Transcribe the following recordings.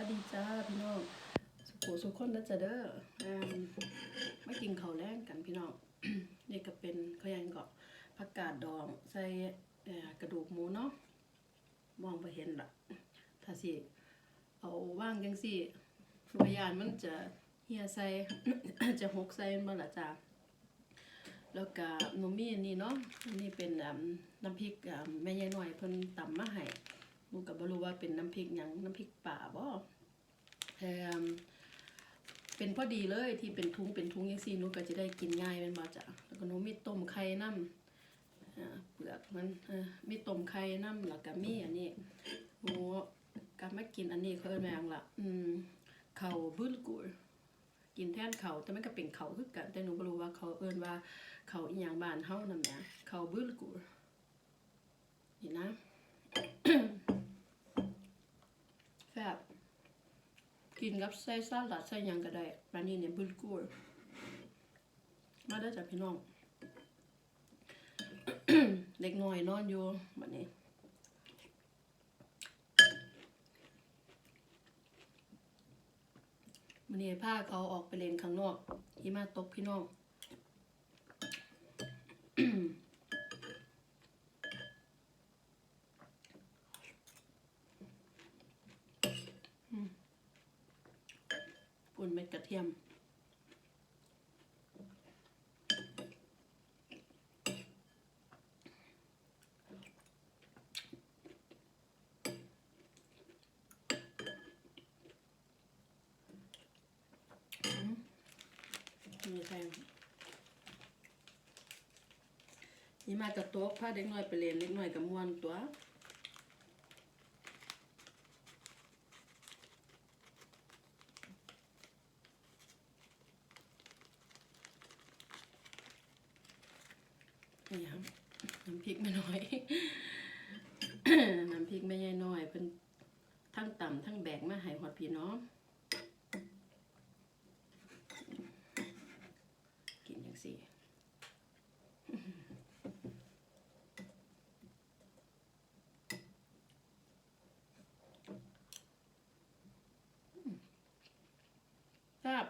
วัสดีจ้าพี่น้องสุขสุขคนนะจ๊ะเด้ออ่ามากินข้าวแรงกันพี่น้องนี่ก็เป็นข้าวยังเกาะผักกาดดองใส่กระดูกหมูเนาะมองไปเห็นละถ้าสิเอาว่างจังสิพยานมันจะเหี่ยใส่จะหกใส่มันละจ้าแล้วก็นมีอันนี้เนาะอันนี้เป็นน้ำพริกแม่ยายหน่อยเพิ่นตำมาให้ หนูก็บ่รู้ว่าเป็นน้ำพริกยังน้ำพริกป่าบ่แถมเป็นพอดีเลยที่เป็นทุงเป็นทุงยังซี่นูก็จะได้กินง่ายแม่นบ่จ้ะแล้วก็นูมีต้มไข่น้ำเปลือกมันมีต้มไข่น้ำแล้วก็มีอันนี้หนูก็มากินอันนี้เขาเอิ้นว่าหยังละอืมข้าบึ้ลกุลกินแทนเข้าแต่มันก็เป็นข้าคือกันแต่หนูบ่รู้ว่าเขาเอิ้นว่าเขาอีหยังบ้านเฮานำแหมข้าวบึ้ กับใส่ซาลัดใส่ยังก็ได้ร้านนี้เนี่ยบุลกูรมาได้จากพี่น้อง เด็กน้อยนอนอยู่บันนี้มันนี่ผ้าเขาออกไปเล่นข้างนอกหิมะตกพี่น้อง ปุ่นเม็ดกระเทียมมนี่แทงนี่มากับโต๊ะพาเด็กน้อยไปเรียนเด็กน้อยกับมวนตัว นี่ครับน้ำพริกไม่น้อย น้ำพริกไม่ใหญ่น้อยเป็นทั้งต่ำทั้งแบกมาให้หอดพี่น้องกินอย่างสี่ครับ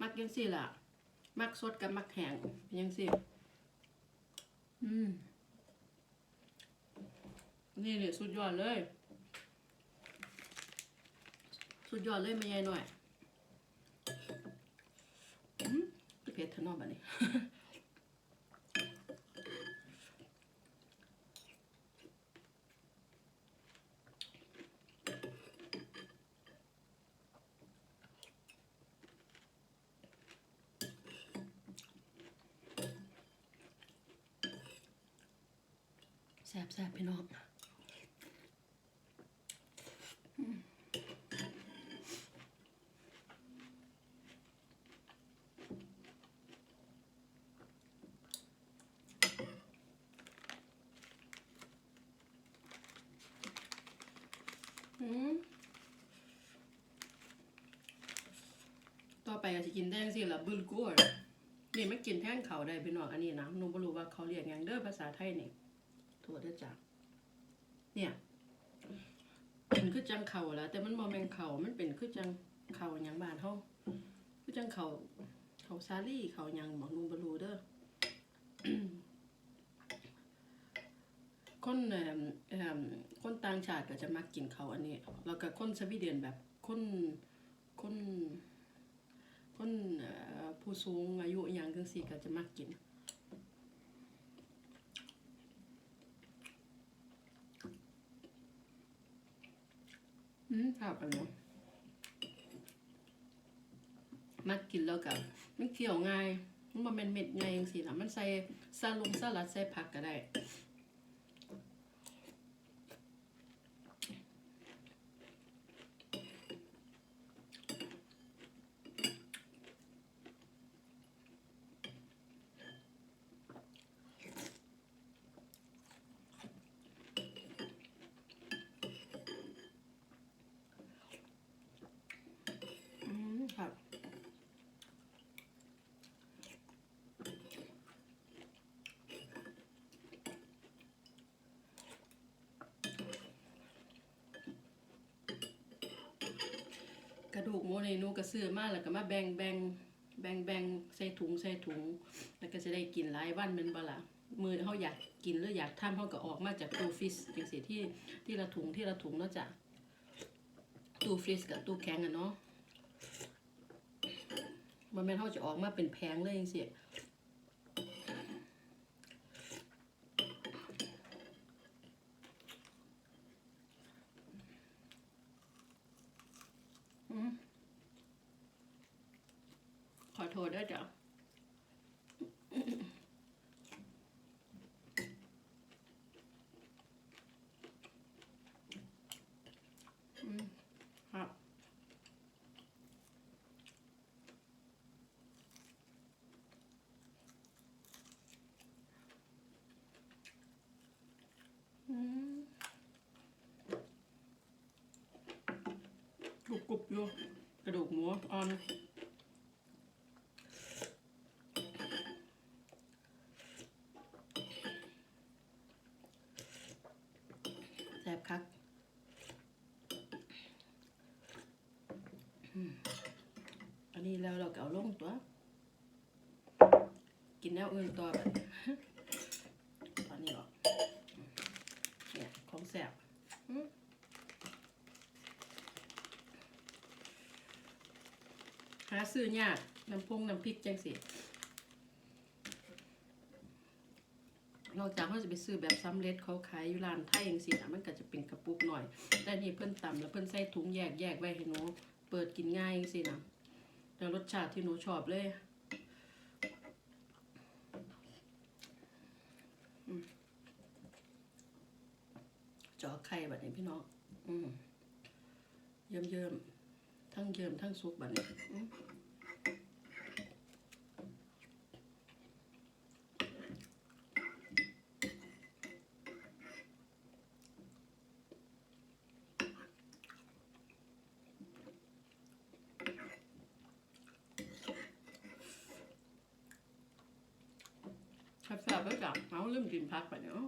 มักยังสี่ล่ะ มักสดกับมักแห้งเป็นยังสี่ อืม นี่เนี่ยสุดยอดเลย สุดยอดเลยไม่ใหญ่หน่อยอืมเผ็ดเถอะนอกแบบนี้ แซ่บแซ่บพี่น้องอืมต่อไปก็จะกินแดงสิละบุลกัวนี่ไม่กินแท่งเขาได้พี่น้องอันนี้นะหนูไม่รู้ว่าเขาเรียกยังเด้อภาษาไทยนี่ ถั่วเด้อจ้ะเนี่ยเป็นคือจังเข่าแล้วแต่มันบ่แม่นเข่ามันเป็นคือจังเข่าหยังบ้านเฮาคือจังเข่าเข่าซาลี่เข่าหยังหมอนูบ่รู้เด้อคนเอ่อคนต่างชาติก็จะมักกินเขาอันนี้แล้วก็คนสวีเดนแบบคนคนคนผู้สูงอายุอย่างจังซี่ก็จะมักกิน อืมครับอันนี้มักกินแล้วกับมันเคี่ยวง่าย มันบ่แม่นเม็ดใหญ่จังซี่ล่ะมันใส่ซาลงสลัดใส่ผักก็ได้ อืมครับ ดูกหมู นี่หนูก็ซื้อมาแล้วก็มาแบ่งแบ่งแบ่งแบ่งใส่ถุงใส่ถุง แล้วก็จะได้กินหลายวันแม่นบ่ล่ะมือเขาอยากกินหรืออยากทำเขาก็ออกมาจากตู้ฟรีซจังสิที่ที่ละถุงที่ละถุงเนาะจ้ะตู้ฟิสกับตู้แข็งอะเนาะบ่แม่นเขาจะออกมาเป็นแพงเลยจังสิ ขอโทษด้วยจ้ะอืมครับ อืมกรุบกรุบอยู่กระดูกหมูอ่อน แซ่บคักอืมอั นี้แล้วเราก็เอาลงตัว กินแนวอื่นตัวแบบตอนนี้หรอเนี่ยของแซ่บหาซื้อยากน้ำพงน้ำพริกจังสินอกจากเขาจะไปซื้อแบบสำเร็จเขาขายอยู่ร้านไทยเองสินะมันก็จะเป็นกระปุกหน่อย แต่นี่เพิ่นตำแล้วเพิ่นใส่ถุงแยกแยกไว้ให้หนูเปิดกินง่ายเองสินะ แล้วรสชาติที่หนูชอบเลยจอไข่แบบนี้พี่น้องอืมเยิ่มเยิ้มๆทั้งเยิ้มทั้งซุปแบบนี้ แซ่บๆแล้วจ้ะเอาลืมกินพักไปเนาะ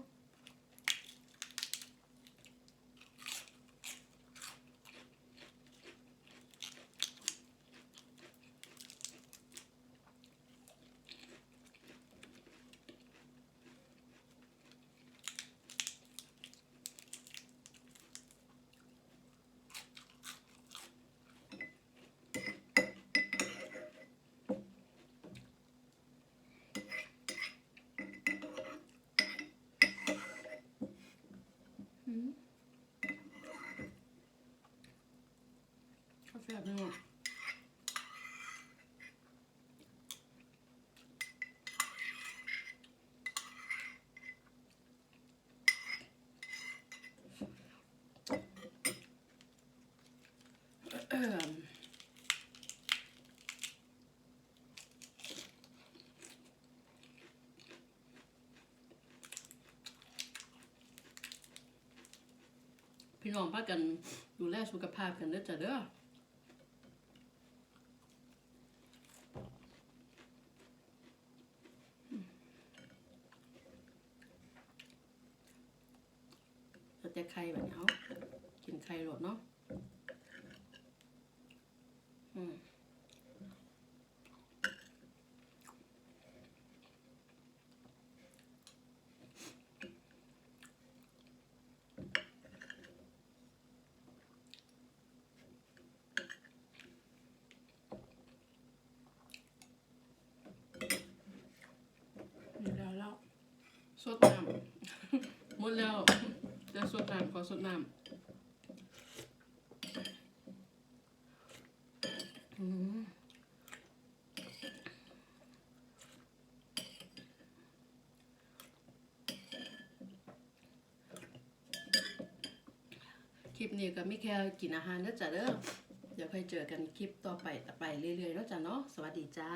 พี่น้องพากันดูแลสุขภาพกันเด้อจ้ะเด้อเราจะไข่แบบนี้เอากินไข่โหลดเนาะอืมนี่แล้วแล้ว สดน้ำหมดแล้วจะสดน้ำขอสดน้ำอืมคลิปนี้ก็ไม่แค่กินอาหารนะจ๊ะเด้อ เดี๋ยวค่อยเจอกันคลิปต่อไปต่อไปเรื่อยๆแล้วจ้ะเนาะ สวัสดีจ้า